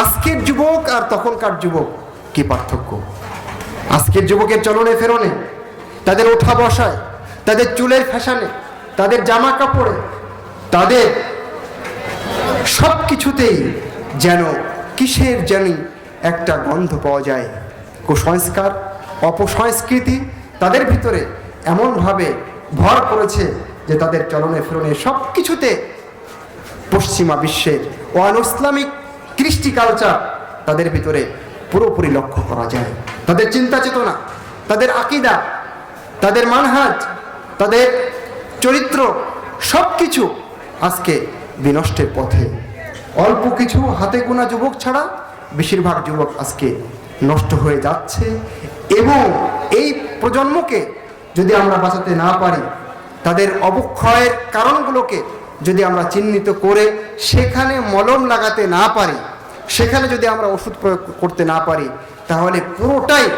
আজকের যুবক আর তখনকার যুবক কি পার্থক্য? আজকের যুবকের চলনে ফেরনে, তাদের ওঠা বসায়, তাদের চুলের ফ্যাশনে, তাদের জামা কাপড়ে, তাদের সব কিছুতেই যেন কিসের জানি একটা গন্ধ পাওয়া যায়। কুসংস্কার, অপসংস্কৃতি তাদের ভিতরে এমনভাবে ভর করেছে যে তাদের চলনে ফেরনে সব কিছুতে পশ্চিমা বিশ্বের ওয়ান ইসলামিক কৃষ্টি কালচার তাদের ভিতরে পুরোপুরি লক্ষ্য করা যায়। তাদের চিন্তা চেতনা, তাদের আকিদা, তাদের মানহাজ, তাদের চরিত্র সব কিছু আজকে বিনষ্টের পথে। অল্প কিছু হাতে গোনা যুবক ছাড়া বেশিরভাগ যুবক আজকে নষ্ট হয়ে যাচ্ছে এবং এই প্রজন্মকে যদি আমরা বাঁচাতে না পারি, তাদের অবক্ষয়ের কারণগুলোকে যদি আমরা চিহ্নিত করে সেখানে মলম লাগাতে না পারি, সেখানে যদি আমরা ওষুধ প্রয়োগ করতে না পারি, তাহলে পুরোটাই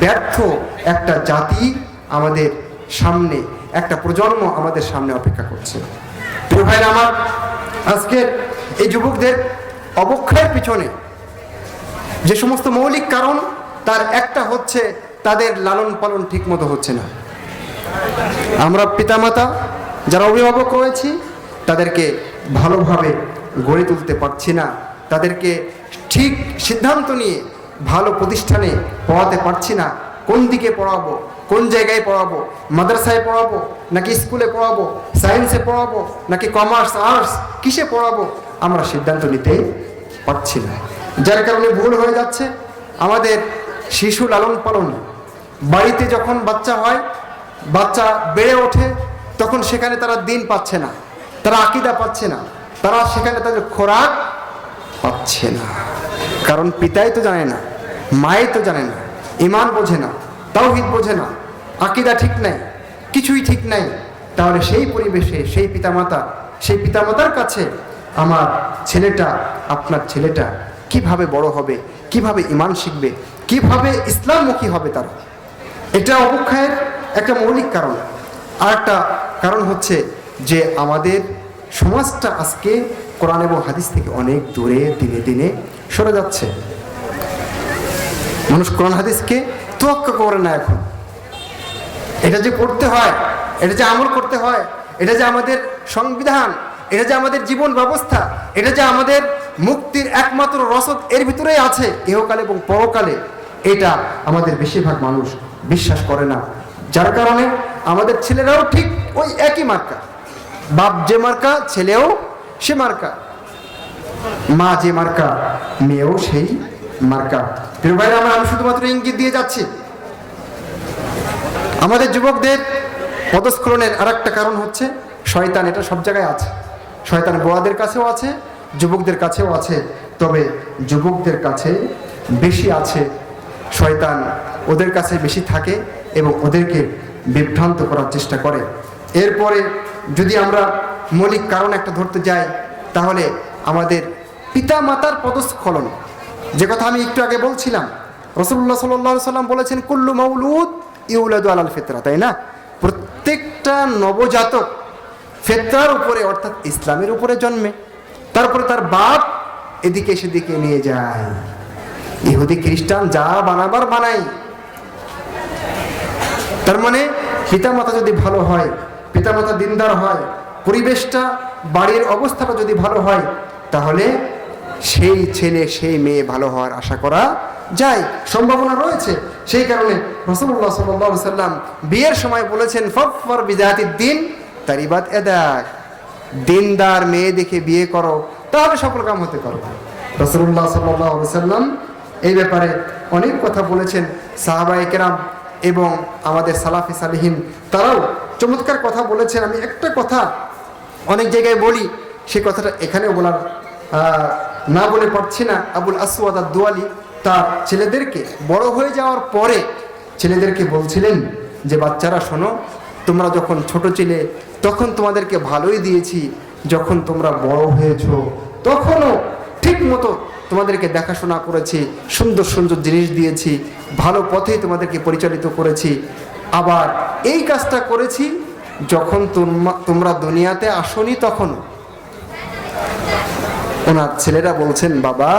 ব্যর্থ একটা জাতি আমাদের সামনে, একটা প্রজন্ম আমাদের সামনে অপেক্ষা করছে। প্রিয় ভাইরা আমার, আজকের এই যুবকদের অবক্ষয়ের পিছনে যে সমস্ত মৌলিক কারণ, তার একটা হচ্ছে তাদের লালন পালন ঠিক মতো হচ্ছে না। আমরা পিতামাতা যারা অভিভাবক রয়েছি, তাদেরকে ভালোভাবে গড়ে তুলতে পারছি না। তাদেরকে ঠিক সিদ্ধান্ত নিয়ে ভালো প্রতিষ্ঠানে পড়াতে পারছি না। কোন দিকে পড়াবো? কোন জায়গায় পড়াবো? মাদ্রাসায় পড়াবো নাকি স্কুলে পড়াবো? সায়েন্সে পড়াবো নাকি কমার্স, আর্টস? কিসে পড়াবো? আমরা সিদ্ধান্ত নিতেই পারছি না। যার কারণে ভুল হয়ে যাচ্ছে। আমাদের শিশু লালন পালন বাড়িতে যখন বাচ্চা হয়, বাচ্চা বেড়ে ওঠে তখন সেখানে তারা দিন পাচ্ছে না, তারা আকিদা পাচ্ছে না, তারা সেখানে তাদের খোরাক পাচ্ছে না। কারণ পিতাই তো জানে না, মাই তো জানে না, ইমান বোঝে না, তাওহিদ বোঝে না, আকিদা ঠিক নাই, কিছুই ঠিক নাই। তাহলে সেই পরিবেশে সেই পিতামাতা, সেই পিতামাতার কাছে আমার ছেলেটা, আপনার ছেলেটা কীভাবে বড় হবে, কীভাবে ইমান শিখবে, কীভাবে ইসলামমুখী হবে তারা? এটা অবক্ষয়ের একটা মৌলিক কারণ। আর একটা কারণ হচ্ছে যে আমাদের সমাজটা আজকে কোরআন এবং হাদিস থেকে অনেক দূরে, দিনে দিনে সরে যাচ্ছে। মানুষ কোরআন হাদিসকে তোয়াক্কা করে না এখন। এটা যে পড়তে হয়, এটা যে আমল করতে হয়, এটা যে আমাদের সংবিধান, এটা যে আমাদের জীবন ব্যবস্থা, এটা যে আমাদের মুক্তির একমাত্র রসদ এর ভিতরেই আছে ইহকালে এবং পরকালে, এটা আমাদের বেশিরভাগ মানুষ বিশ্বাস করে না। যার কারণে আমাদের ছেলেরাও ঠিক ওই একই মার্কা। বাপ যে মার্কা, ছেলেও সে মার্কা। মা যে মার্কা, মেয়েও সেই মার্কা। প্রিয় আমরা আমি শুধুমাত্র ইঙ্গিত দিয়ে যাচ্ছি। আমাদের যুবকদের পদস্খলনের আর একটা কারণ হচ্ছে শয়তান, এটা সব জায়গায় আছে। শয়তান বোয়াদের কাছেও আছে, যুবকদের কাছেও আছে। তবে যুবকদের কাছে বেশি আছে, শয়তান ওদের কাছে বেশি থাকে এবং ওদেরকে বিভ্রান্ত করার চেষ্টা করে। এরপরে যদি আমরা মৌলিক কারণ একটা ধরতে যাই, তাহলে আমাদের পিতা মাতার পদস্খলন। যে কথা আমি একটু আগে বলছিলাম রসুল্লাহ সাল্লাহ সাল্লাম বলেছেন, কুল্লু মৌলুদ ইউলাদু আলাল ফেতরা তাই না? প্রত্যেকটা নবজাতক ফেতরার উপরে, অর্থাৎ ইসলামের উপরে জন্মে। তারপরে তার বাপ এদিকে সেদিকে নিয়ে যায়। ইহুদি খ্রিস্টান যা বানাবার বানাই তার মানে পিতামাতা যদি ভালো হয়, পিতামাতা দিনদার হয়, পরিবেশটা, বাড়ির অবস্থাটা যদি ভালো হয়, তাহলে সেই ছেলে, সেই মেয়ে ভালো হওয়ার আশা করা যায়। সম্ভাবনা রয়েছে। সেই কারণে রসুল্লাহ সাল্লাহ সাল্লাম বিয়ের সময় বলেছেন ফর বিজাতির দিন তারিবাদ এদাক দিনদার মেয়ে দেখে বিয়ে করো, তাহলে সকল কাম হতে পারো। রসুল্লাহ সাল্লাহ সাল্লাম এই ব্যাপারে অনেক কথা বলেছেন। সাহাবাই কেরাম এবং আমাদের সালাফি সালিহীন তারাও চমৎকার কথা বলেছেন। আমি একটা কথা অনেক জায়গায় বলি, সে কথাটা এখানেও বলার না বলে পারছি না। আবুল আসওয়াদ আর দুয়ালি তার ছেলেদেরকে বড় হয়ে যাওয়ার পরে ছেলেদেরকে বলছিলেন যে, বাচ্চারা, শোনো, তোমরা যখন ছোট ছিলে, তখন তোমাদেরকে ভালোই দিয়েছি। যখন তোমরা বড় হয়েছো, তখনও ঠিক মতো তোমাদেরকে দেখাশোনা করেছি, সুন্দর সুন্দর জিনিস দিয়েছি, ভালো পথেই তোমাদেরকে পরিচালিত করেছি। আবার এই কাজটা করেছি যখন তোমরা দুনিয়াতে আসনি তখন ওনার ছেলেরা বলছেন, বাবা,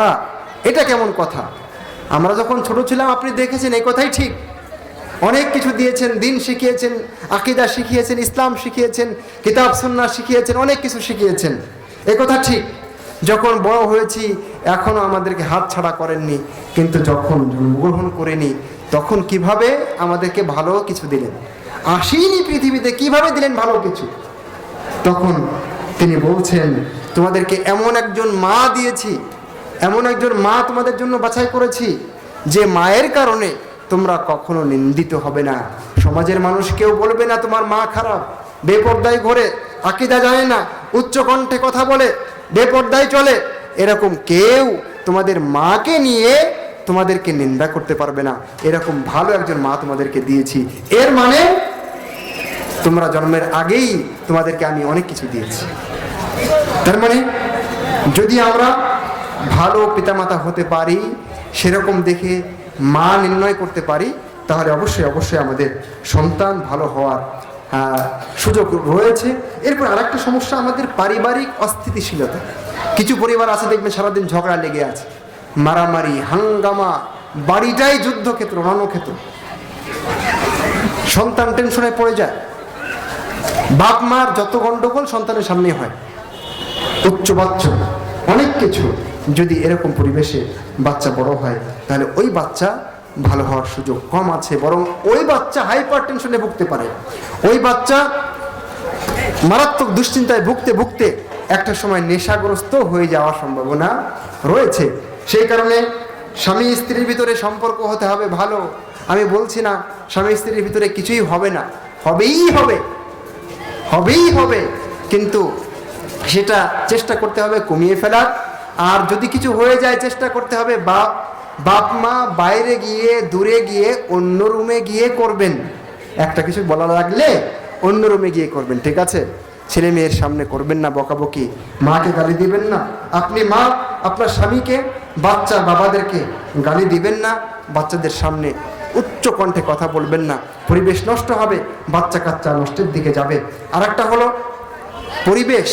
এটা কেমন কথা? আমরা যখন ছোট ছিলাম, আপনি দেখেছেন এই কথাই ঠিক। অনেক কিছু দিয়েছেন, দিন শিখিয়েছেন, আকিদা শিখিয়েছেন, ইসলাম শিখিয়েছেন, কিতাব সন্না শিখিয়েছেন, অনেক কিছু শিখিয়েছেন। এ কথা ঠিক। যখন বড় হয়েছি এখনও আমাদেরকে হাত ছাড়া করেননি, কিন্তু যখন জন্মগ্রহণ করেনি, তখন কীভাবে আমাদেরকে ভালো কিছু দিলেন? আসেনি পৃথিবীতে কীভাবে দিলেন ভালো কিছু? তখন তিনি বলছেন, তোমাদেরকে এমন একজন মা দিয়েছি, এমন একজন মা তোমাদের জন্য বাছাই করেছি, যে মায়ের কারণে তোমরা কখনো নিন্দিত হবে না। সমাজের মানুষ কেউ বলবে না তোমার মা খারাপ, বেপর্দায় ঘরে, আকিদা যায় না উচ্চ কণ্ঠে কথা বলে, বেপর্দায় চলে এরকম কেউ তোমাদের মাকে নিয়ে তোমাদেরকে নিন্দা করতে পারবে না। এরকম ভালো একজন মা তোমাদেরকে দিয়েছি। এর মানে তোমরা জন্মের আগেই তোমাদেরকে আমি অনেক কিছু দিয়েছি। তার মানে যদি আমরা ভালো পিতামাতা হতে পারি, সেরকম দেখে মা নির্ণয় করতে পারি, তাহলে অবশ্যই অবশ্যই আমাদের সন্তান ভালো হওয়ার সুযোগ রয়েছে। এরপর আরেকটা সমস্যা আমাদের পারিবারিক অস্থিতিশীলতা। কিছু পরিবার আছে দেখবেন সারাদিন ঝগড়া লেগে আছে। মারামারি, হাঙ্গামা, বাড়িটাই যুদ্ধক্ষেত্র, রণক্ষেত্র। সন্তান টেনশনে পড়ে যায়। বাপ মার যত গন্ডগোল সন্তানের সামনে হয়। উচ্চ বাচ্চা, অনেক কিছু। যদি এরকম পরিবেশে বাচ্চা বড় হয়, তাহলে ওই বাচ্চা ভালো হওয়ার সুযোগ কম আছে, বরং ওই বাচ্চা হাইপার টেনশনে ভুগতে পারে। ওই বাচ্চা মারাত্মক দুশ্চিন্তায় ভুগতে ভুগতে একটা সময় নেশাগ্রস্ত হয়ে যাওয়ার সম্ভাবনা রয়েছে। সেই কারণে স্বামী স্ত্রীর ভিতরে সম্পর্ক হতে হবে ভালো। আমি বলছি না, স্বামী স্ত্রীর ভিতরে কিছুই হবে না। হবেই হবে। হবেই হবে। কিন্তু সেটা চেষ্টা করতে হবে কমিয়ে ফেলার। আর যদি কিছু হয়ে যায়, চেষ্টা করতে হবে বাপ বাপ মা বাইরে গিয়ে, দূরে গিয়ে, অন্য রুমে গিয়ে করবেন। একটা কিছু বলা লাগলে অন্য রুমে গিয়ে করবেন, ঠিক আছে? ছেলে মেয়ের সামনে করবেন না, বকাবকি। মাকে গালি দিবেন না। আপনি মা, আপনার স্বামীকে, বাচ্চা বাবাদেরকে গালি দিবেন না। বাচ্চাদের সামনে উচ্চ কণ্ঠে কথা বলবেন না। পরিবেশ নষ্ট হবে, বাচ্চা কাচ্চা নষ্টের দিকে যাবে। আর একটা হলো পরিবেশ।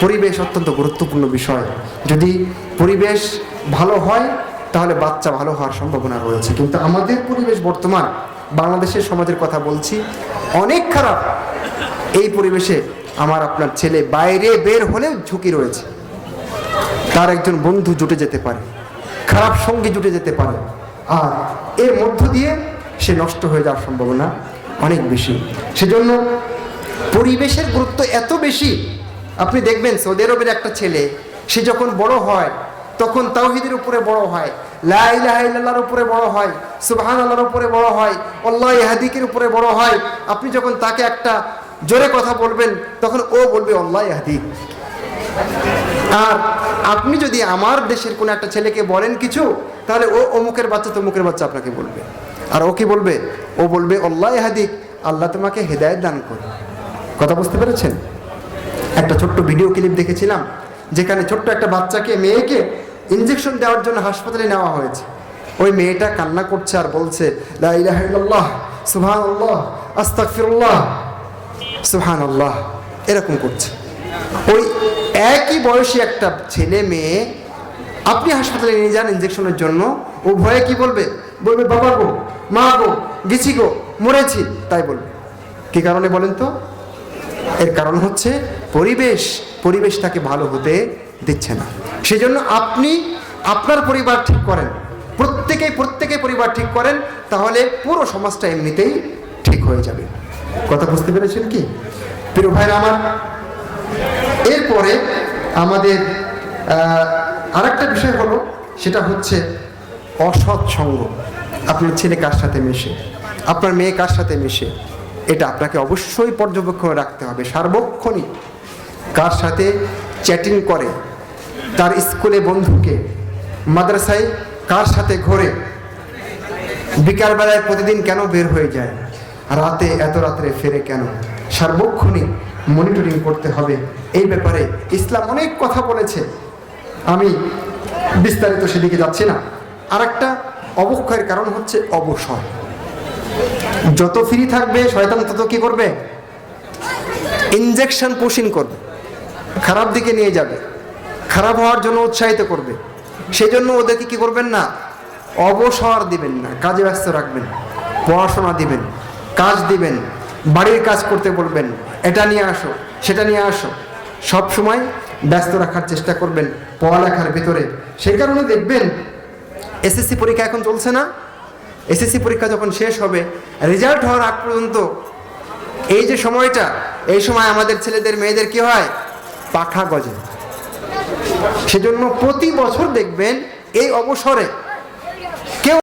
পরিবেশ অত্যন্ত গুরুত্বপূর্ণ বিষয়। যদি পরিবেশ ভালো হয়, তাহলে বাচ্চা ভালো হওয়ার সম্ভাবনা রয়েছে। কিন্তু আমাদের পরিবেশ বর্তমান, বাংলাদেশের সমাজের কথা বলছি, অনেক খারাপ। এই পরিবেশে আমার আপনার ছেলে বাইরে বের হলেও ঝুঁকি রয়েছে। তার একজন বন্ধু জুটে যেতে পারে, খারাপ সঙ্গী জুটে যেতে পারে। আর এর মধ্য দিয়ে সে নষ্ট হয়ে যাওয়ার সম্ভাবনা অনেক বেশি। সেজন্য পরিবেশের গুরুত্ব এত বেশি। আপনি দেখবেন সৌদি আরবের একটা ছেলে, সে যখন বড় হয়, তখন তাওহিদের উপরে বড় হয়, লা ইলাহা ইল্লাল্লাহর উপরে বড় হয় সুবহান আল্লাহর উপরে বড় হয় অল্লাহ হাদিকের উপরে বড় হয়। আপনি যখন তাকে একটা জোরে কথা বলবেন, তখন ও বলবে আল্লাহ হাদিক আর আপনি যদি আমার দেশের কোনো একটা ছেলেকে বলেন কিছু, তাহলে ও অমুকের বাচ্চা তমুকের বাচ্চা আপনাকে বলবে। আর ও কি বলবে? ও বলবে আল্লাহ হাদিক আল্লাহ তোমাকে হেদায়ত দান করে কথা বুঝতে পেরেছেন? একটা ছোট্ট ভিডিও ক্লিপ দেখেছিলাম, যেখানে ছোট্ট একটা বাচ্চাকে, মেয়েকে ইঞ্জেকশন দেওয়ার জন্য হাসপাতালে নেওয়া হয়েছে। ওই মেয়েটা কান্না করছে আর বলছে, লা ইলাহা ইল্লাল্লাহ সুবহান আল্লাহ আস্তাগফিরুল্লাহ। সুবহান আল্লাহ এরকম করছে। ওই একই বয়সী একটা ছেলে মেয়ে আপনি হাসপাতালে নিয়ে যান ইঞ্জেকশনের জন্য, ও ভয়ে কি বলবে? বলবে, বাবা গো, মা গো, গেছি গো, মরেছি। তাই বলবে। কি কারণে বলেন তো? এর কারণ হচ্ছে পরিবেশ পরিবেশ তাকে ভালো হতে দিচ্ছে না। সেজন্য আপনি আপনার পরিবার ঠিক করেন, প্রত্যেকেই প্রত্যেকে পরিবার ঠিক করেন, তাহলে পুরো সমাজটা এমনিতেই ঠিক হয়ে যাবে। কথা বুঝতে পেরেছেন কি? প্রিয় ভাইরা আমার, এরপরে আমাদের আরেকটা বিষয় হলো, সেটা হচ্ছে অসৎ সঙ্গ। আপনার ছেলে কার সাথে মেশে? আপনার মেয়ে কার সাথে মেশে? এটা আপনাকে অবশ্যই পর্যবেক্ষণ রাখতে হবে, সার্বক্ষণিক। কার সাথে চ্যাটিং করে? তার স্কুলে বন্ধুকে? মাদ্রাসায় কার সাথে ঘোরে? বিকালবেলায় প্রতিদিন কেন বের হয়ে যায়? রাতে, এত রাত্রে ফেরে কেন? সার্বক্ষণিক মনিটরিং করতে হবে। এই ব্যাপারে ইসলাম অনেক কথা বলেছে। আমি বিস্তারিত সেদিকে যাচ্ছি না। আর একটা অবক্ষয়ের কারণ হচ্ছে অবসর। যত ফ্রি থাকবে, শয়তান তত কি করবে? ইনজেকশন পুশিং করবে। খারাপ দিকে নিয়ে যাবে। খারাপ হওয়ার জন্য উৎসাহিত করবে। সেই জন্য ওদেরকে কি করবেন না? অবসর দিবেন না। কাজে ব্যস্ত রাখবেন। পড়াশোনা দিবেন। কাজ দিবেন, বাড়ির কাজ করতে বলবেন, এটা নিয়ে আসো, সেটা নিয়ে আসো। সব সময় ব্যস্ত রাখার চেষ্টা করবেন, পড়ালেখার ভিতরে। সেই কারণে দেখবেন, এসএসসি পরীক্ষা এখন চলছে না। এসএসসি পরীক্ষা যখন শেষ হবে রেজাল্ট হওয়ার আগ পর্যন্ত এই যে সময়টা, এই সময় আমাদের ছেলেদের, মেয়েদের কি হয়? পাখা গজে। সেজন্য প্রতি বছর দেখবেন এই অবসরে